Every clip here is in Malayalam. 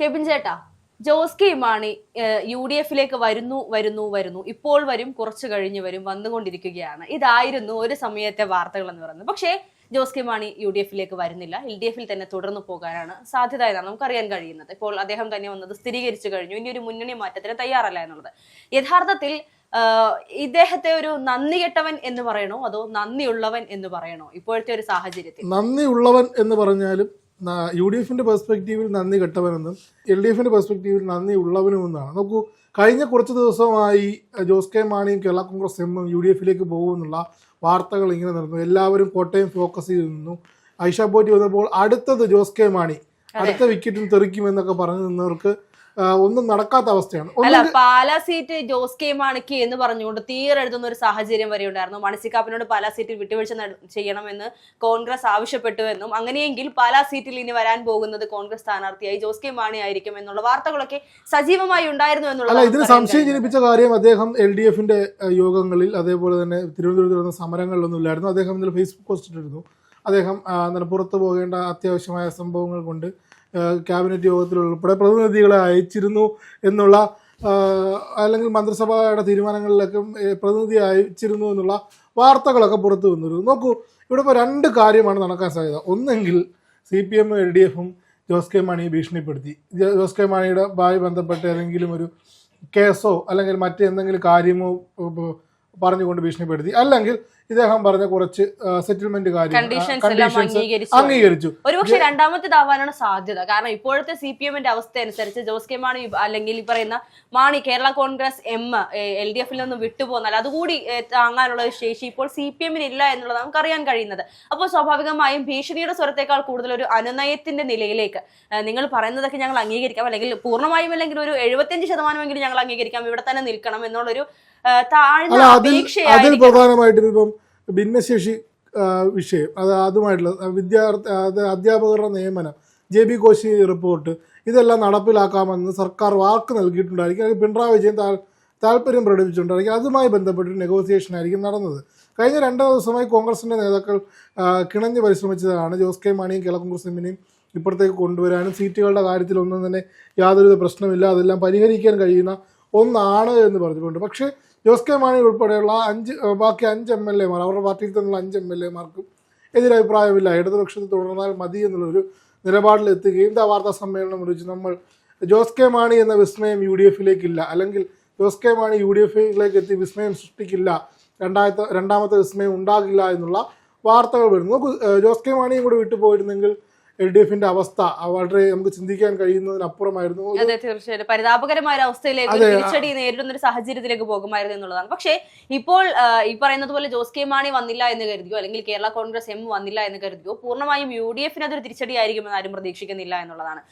കെബിൻ ചേട്ടാ Jose K Mani U D എഫിലേക്ക് വരുന്നു വരുന്നു വരുന്നു. ഇപ്പോൾ വരും കുറച്ചു കഴിഞ്ഞ് വരും വന്നുകൊണ്ടിരിക്കുകയാണ്. ഇതായിരുന്നു ഒരു സമയത്തെ വാർത്തകൾ എന്ന് പറയുന്നത്. പക്ഷേ Jose K Mani U D എഫിലേക്ക് വരുന്നില്ല. എൽ ഡി എഫിൽ തന്നെ തുടർന്നു പോകാനാണ് സാധ്യത എന്നാണ് നമുക്കറിയാൻ കഴിയുന്നത്. ഇപ്പോൾ അദ്ദേഹം തന്നെ വന്നത് സ്ഥിരീകരിച്ചു കഴിഞ്ഞു. ഇനി ഒരു മുന്നണി മാറ്റത്തിന് തയ്യാറല്ല എന്നുള്ളത്. യഥാർത്ഥത്തിൽ ഇദ്ദേഹത്തെ ഒരു നന്ദി കെട്ടവൻ എന്ന് പറയണോ? അതോ നന്ദിയുള്ളവൻ എന്ന് പറയണോ? ഇപ്പോഴത്തെ ഒരു സാഹചര്യത്തിൽ. നന്ദിയുള്ളവൻ എന്ന് പറഞ്ഞാലും യു ഡി എഫിന്റെ പെർസ്പെക്റ്റീവിൽ നന്ദി കെട്ടവനെന്നും എൽ ഡി എഫിന്റെ പെർസ്പെക്റ്റീവിൽ നന്ദി ഉള്ളവനും എന്നാണ് നോക്കൂ കഴിഞ്ഞ കുറച്ച് ദിവസമായി ജോസ് കെ മാണിയും കേരള കോൺഗ്രസ് എമ്മും യു ഡി എഫിലേക്ക് പോകുമെന്നുള്ള വാർത്തകൾ ഇങ്ങനെ നടന്നു എല്ലാവരും കോട്ടയം ഫോക്കസ് ചെയ്ത് നിന്നു. ഐഷ പോറ്റി വന്നപ്പോൾ അടുത്തത് ജോസ് കെ മാണി അടുത്ത വിക്കറ്റിൽ തെറിക്കുമെന്നൊക്കെ പറഞ്ഞു നിന്നവർക്ക് ഒന്നും നടക്കാത്ത അവസ്ഥയാണ്. അല്ല പാലാ സീറ്റ് ജോസ് കെ മാണിക്ക് എന്ന് പറഞ്ഞുകൊണ്ട് തീരെഴുതുന്ന ഒരു സാഹചര്യം വരെ ഉണ്ടായിരുന്നു. മണസിക്കാപ്പിനോട് പാലാ സീറ്റിൽ വിട്ടുവീഴ്ച ചെയ്യണമെന്ന് കോൺഗ്രസ് ആവശ്യപ്പെട്ടു എന്നും അങ്ങനെയെങ്കിൽ പാലാ സീറ്റിൽ ഇനി വരാൻ പോകുന്നത് കോൺഗ്രസ് സ്ഥാനാർത്ഥിയായി ജോസ് കെ മാണി ആയിരിക്കും എന്നുള്ള വാർത്തകളൊക്കെ സജീവമായി ഉണ്ടായിരുന്നു എന്നുള്ള എന്നുള്ളത് ഇതിന് സംശയം ജനിപ്പിച്ച കാര്യം അദ്ദേഹം എൽ ഡി എഫിന്റെ യോഗങ്ങളിൽ അതേപോലെ തന്നെ തിരുവനന്തപുരത്ത് നടന്ന സമരങ്ങളിലൊന്നും ഇല്ലായിരുന്നു. അദ്ദേഹം ഇന്നലെ ഫേസ്ബുക്ക് പോസ്റ്റ് ഇട്ടിരുന്നു. അദ്ദേഹം പുറത്തു പോകേണ്ട അത്യാവശ്യമായ സംഭവങ്ങൾ കൊണ്ട് ക്യാബിനറ്റ് യോഗത്തിൽ ഉൾപ്പെടെ പ്രതിനിധികളെ അയച്ചിരുന്നു എന്നുള്ള അല്ലെങ്കിൽ മന്ത്രിസഭയുടെ തീരുമാനങ്ങളിലൊക്കെ പ്രതിനിധി അയച്ചിരുന്നു എന്നുള്ള വാർത്തകളൊക്കെ പുറത്തു വന്നിരുന്നു. നോക്കൂ ഇവിടെ ഇപ്പോൾ രണ്ട് കാര്യമാണ് നടക്കാൻ സാധ്യത. ഒന്നെങ്കിൽ സി പി എമ്മും എൽ ഡി എഫും ജോസ് കെ മാണിയെ ഭീഷണിപ്പെടുത്തി. ജോസ് കെ മാണിയുടെ ഭാവി ബന്ധപ്പെട്ട് ഏതെങ്കിലും ഒരു കേസോ അല്ലെങ്കിൽ മറ്റെന്തെങ്കിലും കാര്യമോ പറഞ്ഞുകൊണ്ട് ഭീഷണിപ്പെടുത്തി. അല്ലെങ്കിൽ ഇദ്ദേഹം പറഞ്ഞ കുറച്ച് സെറ്റിൽമെന്റ് എല്ലാം അംഗീകരിച്ചു. ഒരുപക്ഷെ രണ്ടാമത്തെ രണ്ടാമത്തേതാവാനാണ് സാധ്യത. കാരണം ഇപ്പോഴത്തെ സി പി എമ്മിന്റെ അവസ്ഥ അനുസരിച്ച് ജോസ് കെ മാണി അല്ലെങ്കിൽ ഈ പറയുന്ന Mani Kerala Congress M L D എഫിൽ നിന്ന് വിട്ടുപോന്നാൽ അതുകൂടി താങ്ങാനുള്ള ശേഷി ഇപ്പോൾ സി പി എമ്മിന് ഇല്ല എന്നുള്ളത് നമുക്ക് അറിയാൻ കഴിയുന്നത്. അപ്പോൾ സ്വാഭാവികമായും ഭീഷണിയുടെ സ്വരത്തേക്കാൾ കൂടുതൽ ഒരു അനുനയത്തിന്റെ നിലയിലേക്ക് നിങ്ങൾ പറയുന്നതൊക്കെ ഞങ്ങൾ അംഗീകരിക്കാം. അല്ലെങ്കിൽ പൂർണമായും അല്ലെങ്കിൽ ഒരു എഴുപത്തിയഞ്ച് ശതമാനമെങ്കിലും ഞങ്ങൾ അംഗീകരിക്കാം. ഇവിടെ തന്നെ നിൽക്കണം എന്നുള്ളൊരു താഴ്ന്ന അതിൽ പ്രധാനമായിട്ടും ഇപ്പം ഭിന്നശേഷി വിഷയം. അത് അതുമായിട്ടുള്ള വിദ്യാർത്ഥി അത് അധ്യാപകരുടെ നിയമനം ജെ ബി കോശി റിപ്പോർട്ട് ഇതെല്ലാം നടപ്പിലാക്കാമെന്ന് സർക്കാർ വാക്ക് നൽകിയിട്ടുണ്ടായിരിക്കും. അല്ലെങ്കിൽ പിണറായി വിജയൻ താൽ താല്പര്യം പ്രകടിപ്പിച്ചിട്ടുണ്ടായിരിക്കും. അതുമായി ബന്ധപ്പെട്ടൊരു നെഗോസിയേഷൻ ആയിരിക്കും നടന്നത്. കഴിഞ്ഞ രണ്ട് ദിവസമായി കോൺഗ്രസിന്റെ നേതാക്കൾ കിണഞ്ഞ് പരിശ്രമിച്ചതാണ്. ജോസ് കെ മാണിയും കേരള കോൺഗ്രസ് എമ്മിനെയും ഇപ്പുറത്തേക്ക് കൊണ്ടുവരാനും സീറ്റുകളുടെ കാര്യത്തിലൊന്നും തന്നെ യാതൊരു പ്രശ്നമില്ല അതെല്ലാം പരിഹരിക്കാൻ കഴിയുന്ന ഒന്നാണ് എന്ന് പറഞ്ഞിട്ടുണ്ട്. പക്ഷേ ജോസ് കെ മാണി ഉൾപ്പെടെയുള്ള അഞ്ച് ബാക്കി അഞ്ച് എം എൽ എമാർ അവരുടെ പാർട്ടിയിൽ തന്നെയുള്ള അഞ്ച് എം എൽ എമാർക്കും എതിരഭിപ്രായമില്ല. ഇടതുപക്ഷത്ത് തുടർന്നാൽ മതി എന്നുള്ളൊരു നിലപാടിലെത്തുകയും ഇതാ വാർത്താ സമ്മേളനം വിളിച്ച് നമ്മൾ ജോസ് കെ മാണി എന്ന വിസ്മയം യു ഡി എഫിലേക്കില്ല. അല്ലെങ്കിൽ Jose K Mani U D എഫിലേക്ക് എത്തി വിസ്മയം സൃഷ്ടിക്കില്ല. രണ്ടാമത്തെ രണ്ടാമത്തെ വിസ്മയം ഉണ്ടാകില്ല എന്നുള്ള വാർത്തകൾ വരുന്നു. ജോസ് കെ മാണിയും കൂടി വിട്ടുപോയിരുന്നെങ്കിൽ എൽ ഡി എഫിന്റെ അവസ്ഥ വളരെ നമുക്ക് ചിന്തിക്കാൻ കഴിയുന്നതിനപ്പുറമായിരുന്നു. അതെ തീർച്ചയായിട്ടും. പരിതാപകരമായ ഒരു അവസ്ഥയിലേക്ക് തിരിച്ചടി നേരിടുന്ന ഒരു സാഹചര്യത്തിലേക്ക് പോകുമായിരുന്നു എന്നുള്ളതാണ്. പക്ഷേ ഇപ്പോൾ ഈ പറയുന്നത് പോലെ ജോസ് കെ മാണി വന്നില്ല എന്ന് കരുതിയോ അല്ലെങ്കിൽ കേരള കോൺഗ്രസ് എം വന്നില്ല എന്ന് കരുതിയോ പൂർണമായും യു ഡി എഫിന് അതൊരു തിരിച്ചടി ആയിരിക്കുമെന്ന് ആരും പ്രതീക്ഷിക്കുന്നില്ല എന്നുള്ളതാണ്.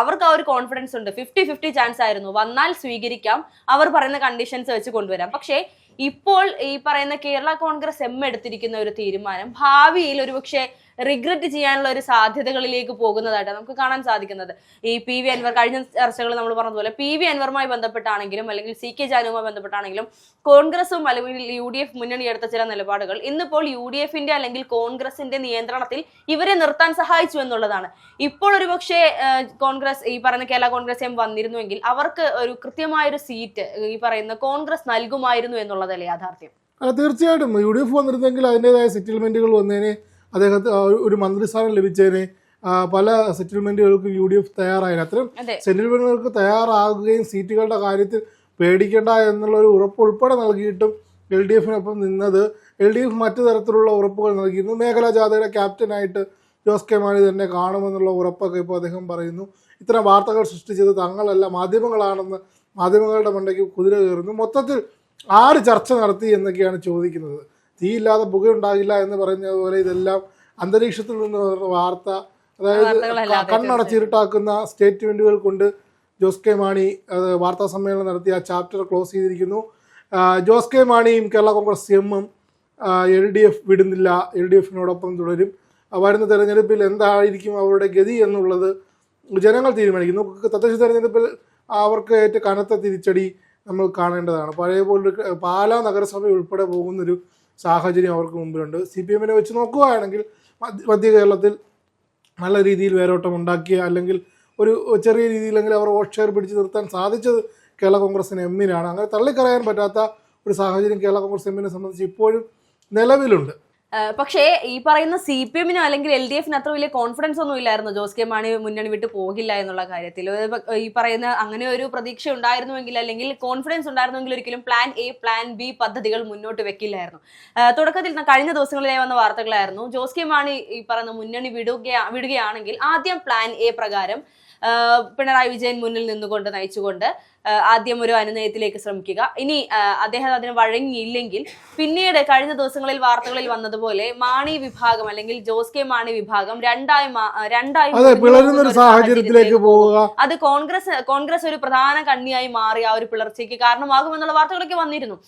അവർക്ക് ആ ഒരു കോൺഫിഡൻസ് ഉണ്ട്. ഫിഫ്റ്റി ഫിഫ്റ്റി ചാൻസ് ആയിരുന്നു. വന്നാൽ സ്വീകരിക്കാം. അവർ പറയുന്ന കണ്ടീഷൻസ് വെച്ച് കൊണ്ടുവരാം. പക്ഷേ ഇപ്പോൾ ഈ പറയുന്ന കേരള കോൺഗ്രസ് എം എടുത്തിരിക്കുന്ന ഒരു തീരുമാനം ഭാവിയിൽ ഒരുപക്ഷെ റിഗ്രറ്റ് ചെയ്യാനുള്ള ഒരു സാധ്യതകളിലേക്ക് പോകുന്നതായിട്ട് നമുക്ക് കാണാൻ സാധിക്കുന്നത്. ഈ പി വി അൻവർ കഴിഞ്ഞ ചർച്ചകൾ നമ്മൾ പറഞ്ഞതുപോലെ പി വി അൻവറുമായി ബന്ധപ്പെട്ടാണെങ്കിലും അല്ലെങ്കിൽ സി കെ ജാനുവുമായി ബന്ധപ്പെട്ടാണെങ്കിലും കോൺഗ്രസും അല്ലെങ്കിൽ യു ഡി എഫ് മുന്നണി എടുത്ത ചില നിലപാടുകൾ ഇന്നിപ്പോൾ യു ഡി എഫിന്റെ അല്ലെങ്കിൽ കോൺഗ്രസിന്റെ നിയന്ത്രണത്തിൽ ഇവരെ നിർത്താൻ സഹായിച്ചു എന്നുള്ളതാണ്. ഇപ്പോൾ ഒരു പക്ഷേ കോൺഗ്രസ് ഈ പറയുന്ന കേരള കോൺഗ്രസ് എം വന്നിരുന്നുവെങ്കിൽ അവർക്ക് ഒരു കൃത്യമായൊരു സീറ്റ് ഈ പറയുന്ന കോൺഗ്രസ് നൽകുമായിരുന്നു എന്നുള്ളതല്ലേ യാഥാർത്ഥ്യം? തീർച്ചയായിട്ടും. യു ഡി എഫ് വന്നിരുന്നെങ്കിൽ അതിന്റെതായ സെറ്റിൽമെന്റുകൾ വന്നേനെ. അദ്ദേഹത്തെ ഒരു- മന്ത്രിസ്ഥാനം ലഭിച്ചതിന് പല സെറ്റിൽമെന്റുകൾക്കും യു ഡി എഫ് തയ്യാറായില്ല. അത്തരം അതെ. സെറ്റിൽമെന്റുകൾക്ക് തയ്യാറാകുകയും സീറ്റുകളുടെ കാര്യത്തിൽ പേടിക്കേണ്ട എന്നുള്ള ഒരു ഉറപ്പ് ഉൾപ്പെടെ നൽകിയിട്ടും എൽ ഡി എഫിനൊപ്പം നിന്നത് എൽ ഡി എഫ് മറ്റു തരത്തിലുള്ള ഉറപ്പുകൾ നൽകിയിരുന്നു. മേഖലാ ജാഥയുടെ ക്യാപ്റ്റനായിട്ട് ജോസ് കെ മാണി തന്നെ കാണുമെന്നുള്ള ഉറപ്പൊക്കെ ഇപ്പോൾ അദ്ദേഹം പറയുന്നു. ഇത്തരം വാർത്തകൾ സൃഷ്ടിച്ചത് തങ്ങളല്ല മാധ്യമങ്ങളാണെന്ന് മാധ്യമങ്ങളുടെ മണ്ടയ്ക്ക് കുതിര കയറുന്നു. മൊത്തത്തിൽ ആര് ചർച്ച നടത്തി എന്നൊക്കെയാണ് ചോദിക്കുന്നത്. തീയില്ലാതെ പുകയുണ്ടാകില്ല എന്ന് പറഞ്ഞതുപോലെ ഇതെല്ലാം അന്തരീക്ഷത്തിൽ നിന്ന് വാർത്ത അതായത് കണ്ണടച്ചിരുട്ടാക്കുന്ന സ്റ്റേറ്റ്മെന്റുകൾ കൊണ്ട് ജോസ് കെ മാണി വാർത്താ സമ്മേളനം നടത്തി ആ ചാപ്റ്റർ ക്ലോസ് ചെയ്തിരിക്കുന്നു. ജോസ് കെ മാണിയും കേരള കോൺഗ്രസ് എമ്മും എൽ ഡി എഫ് വിടുന്നില്ല എൽ ഡി എഫിനോടൊപ്പം തുടരും. വരുന്ന തെരഞ്ഞെടുപ്പിൽ എന്തായിരിക്കും അവരുടെ ഗതി എന്നുള്ളത് ജനങ്ങൾ തീരുമാനിക്കുന്നു. തദ്ദേശ തെരഞ്ഞെടുപ്പിൽ അവർക്ക് ഏറ്റ കനത്ത തിരിച്ചടി നമ്മൾ കാണേണ്ടതാണ്. പഴയ പോലൊരു പാലാ നഗരസഭ ഉൾപ്പെടെ പോകുന്നൊരു സാഹചര്യം അവർക്ക് മുമ്പിലുണ്ട്. സി പി എമ്മിനെ വെച്ച് നോക്കുകയാണെങ്കിൽ മധ്യ കേരളത്തിൽ നല്ല രീതിയിൽ വേരോട്ടം ഉണ്ടാക്കിയ അല്ലെങ്കിൽ ഒരു ചെറിയ രീതിയിലെങ്കിലും അവർ വോട്ട് ഷെയർ പിടിച്ചു നിർത്താൻ സാധിച്ചത് കേരള കോൺഗ്രസിന് എമ്മിനാണ് അങ്ങനെ തള്ളിക്കളയാൻ പറ്റാത്ത ഒരു സാഹചര്യം കേരള കോൺഗ്രസ് എമ്മിനെ സംബന്ധിച്ച് ഇപ്പോഴും നിലവിലുണ്ട്. പക്ഷേ ഈ പറയുന്ന സി പി എമ്മിനോ അല്ലെങ്കിൽ എൽ ഡി എഫിന് അത്ര വലിയ കോൺഫിഡൻസ് ഒന്നും ഇല്ലായിരുന്നു. ജോസ് കെ മാണി മുന്നണി വിട്ട് പോകില്ല എന്നുള്ള കാര്യത്തിൽ. ഈ പറയുന്ന അങ്ങനെ ഒരു പ്രതീക്ഷ ഉണ്ടായിരുന്നുവെങ്കിൽ അല്ലെങ്കിൽ കോൺഫിഡൻസ് ഉണ്ടായിരുന്നെങ്കിൽ ഒരിക്കലും പ്ലാൻ എ പ്ലാൻ ബി പദ്ധതികൾ മുന്നോട്ട് വെക്കില്ലായിരുന്നു. തുടക്കത്തിൽ കഴിഞ്ഞ ദിവസങ്ങളിലായി വന്ന വാർത്തകളായിരുന്നു. ജോസ് കെ മാണി ഈ പറയുന്ന മുന്നണി വിടുക വിടുകയാണെങ്കിൽ ആദ്യം പ്ലാൻ എ പ്രകാരം പിണറായി വിജയൻ മുന്നിൽ നിന്നുകൊണ്ട് നയിച്ചുകൊണ്ട് ആദ്യം ഒരു അനുനയത്തിലേക്ക് ശ്രമിക്കുക. ഇനി അദ്ദേഹം അതിന് വഴങ്ങിയില്ലെങ്കിൽ പിന്നീട് കഴിഞ്ഞ ദിവസങ്ങളിൽ വാർത്തകളിൽ വന്നതുപോലെ മാണി വിഭാഗം അല്ലെങ്കിൽ ജോസ് കെ മാണി വിഭാഗം രണ്ടായി രണ്ടായി സാഹചര്യത്തിലേക്ക് പോവുക. അത് കോൺഗ്രസ് കോൺഗ്രസ് ഒരു പ്രധാന കണ്ണിയായി മാറി ആ ഒരു പിളർച്ചയ്ക്ക് കാരണമാകുമെന്നുള്ള വാർത്തകളൊക്കെ വന്നിരുന്നു.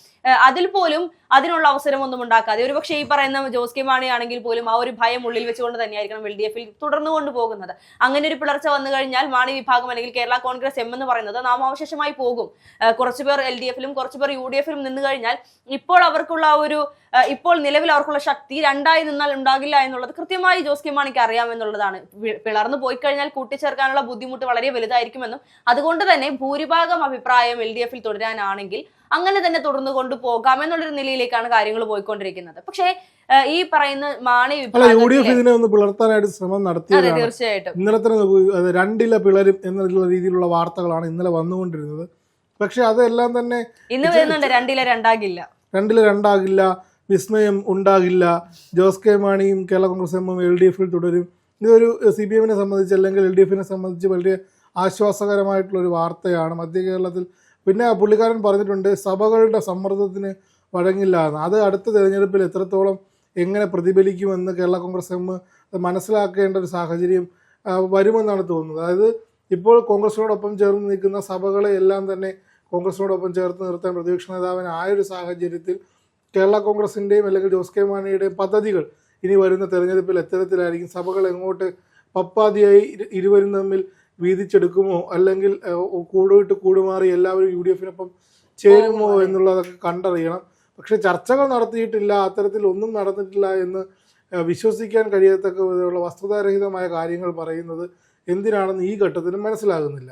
അതിൽ പോലും അതിനുള്ള അവസരമൊന്നും ഉണ്ടാക്കാതെ. ഒരുപക്ഷെ ഈ പറയുന്ന ജോസ് കെ മാണി ആണെങ്കിൽ പോലും ആ ഒരു ഭയം ഉള്ളിൽ വെച്ചുകൊണ്ട് തന്നെയായിരിക്കണം എൽ ഡി എഫിൽ തുടർന്നു കൊണ്ടുപോകുന്നത്. അങ്ങനെ ഒരു പിളർച്ച വന്നു കഴിഞ്ഞാൽ മാണി വിഭാഗം അല്ലെങ്കിൽ കേരള കോൺഗ്രസ് എം എന്ന് പറയുന്നത് നാമാവശേഷമായി പോകും. കുറച്ചുപേർ എൽ ഡി എഫിലും കുറച്ചുപേർ യു ഡി എഫിലും നിന്ന് കഴിഞ്ഞാൽ ഇപ്പോൾ അവർക്കുള്ള ഒരു ഇപ്പോൾ നിലവിൽ അവർക്കുള്ള ശക്തി രണ്ടായി നിന്നാൽ ഉണ്ടാകില്ല എന്നുള്ളത് കൃത്യമായി ജോസ് കെ മാണിക്ക് അറിയാമെന്നുള്ളതാണ് പിളർന്നു പോയി കഴിഞ്ഞാൽ കൂട്ടിച്ചേർക്കാനുള്ള ബുദ്ധിമുട്ട് വളരെ വലുതായിരിക്കുമെന്നും അതുകൊണ്ട് തന്നെ ഭൂരിഭാഗം അഭിപ്രായം എൽ ഡി എഫിൽ തുടരാനാണെങ്കിൽ അങ്ങനെ തന്നെ തുടർന്ന് കൊണ്ടുപോകാം എന്നുള്ളൊരു നിലയിലേക്കാണ് കാര്യങ്ങൾ പോയിക്കൊണ്ടിരിക്കുന്നത്. പക്ഷേ ഈ പറയുന്ന മാണി വിഭാഗം യു ഡി എഫ് ഇതിനെ ഒന്ന് പിളർത്താനായിട്ട് ശ്രമം അതെ നടത്തിയതാണ് തീർച്ചയായിട്ടും. ഇന്നലെ തന്നെ രണ്ടില പിളരും എന്നുള്ള രീതിയിലുള്ള വാർത്തകളാണ് ഇന്നലെ വന്നുകൊണ്ടിരുന്നത്. പക്ഷെ അതെല്ലാം തന്നെ ഇന്ന് വരുന്നുണ്ട് രണ്ടില രണ്ടാകില്ല. രണ്ടില രണ്ടാകില്ല വിസ്മയം ഉണ്ടാകില്ല. ജോസ് കെ മാണിയും കേരള കോൺഗ്രസ് എമ്മും എൽ ഡി എഫിൽ തുടരും. ഇതൊരു സി പി എമ്മിനെ സംബന്ധിച്ച് അല്ലെങ്കിൽ എൽ ഡി എഫിനെ സംബന്ധിച്ച് വളരെ ആശ്വാസകരമായിട്ടുള്ള ഒരു വാർത്തയാണ്. മധ്യ കേരളത്തിൽ പിന്നെ പുള്ളിക്കാരൻ പറഞ്ഞിട്ടുണ്ട് സഭകളുടെ സമ്മർദ്ദത്തിന് വഴങ്ങില്ല എന്ന്. അത് അടുത്ത തിരഞ്ഞെടുപ്പിൽ എത്രത്തോളം എങ്ങനെ പ്രതിഫലിക്കുമെന്ന് കേരള കോൺഗ്രസ് എം മനസ്സിലാക്കേണ്ട ഒരു സാഹചര്യം വരുമെന്നാണ് തോന്നുന്നത്. അതായത് ഇപ്പോൾ കോൺഗ്രസിനോടൊപ്പം ചേർന്ന് നിൽക്കുന്ന സഭകളെ എല്ലാം തന്നെ കോൺഗ്രസിനോടൊപ്പം ചേർത്ത് നിർത്താൻ പ്രതിപക്ഷ നേതാവിന് ഒരു സാഹചര്യത്തിൽ കേരള കോൺഗ്രസിന്റെയും അല്ലെങ്കിൽ ജോസ് കെ മാണിയുടെയും പദ്ധതികൾ ഇനി വരുന്ന തെരഞ്ഞെടുപ്പിൽ എത്തരത്തിലായിരിക്കും. സഭകൾ എങ്ങോട്ട് പപ്പാതിയായി ഇരുവരും തമ്മിൽ വീതിച്ചെടുക്കുമോ? അല്ലെങ്കിൽ കൂടുവിട്ട് കൂടുമാറി എല്ലാവരും യു ഡി എഫിനൊപ്പം ചേരുമോ എന്നുള്ളതൊക്കെ കണ്ടറിയണം. പക്ഷെ ചർച്ചകൾ നടത്തിയിട്ടില്ല അത്തരത്തിൽ ഒന്നും നടന്നിട്ടില്ല എന്ന് വിശ്വസിക്കാൻ കഴിയത്തക്ക വിധമുള്ള വസ്തുതാരഹിതമായ കാര്യങ്ങൾ പറയുന്നത് എന്തിനാണെന്ന് ഈ ഘട്ടത്തിലും മനസ്സിലാകുന്നില്ല.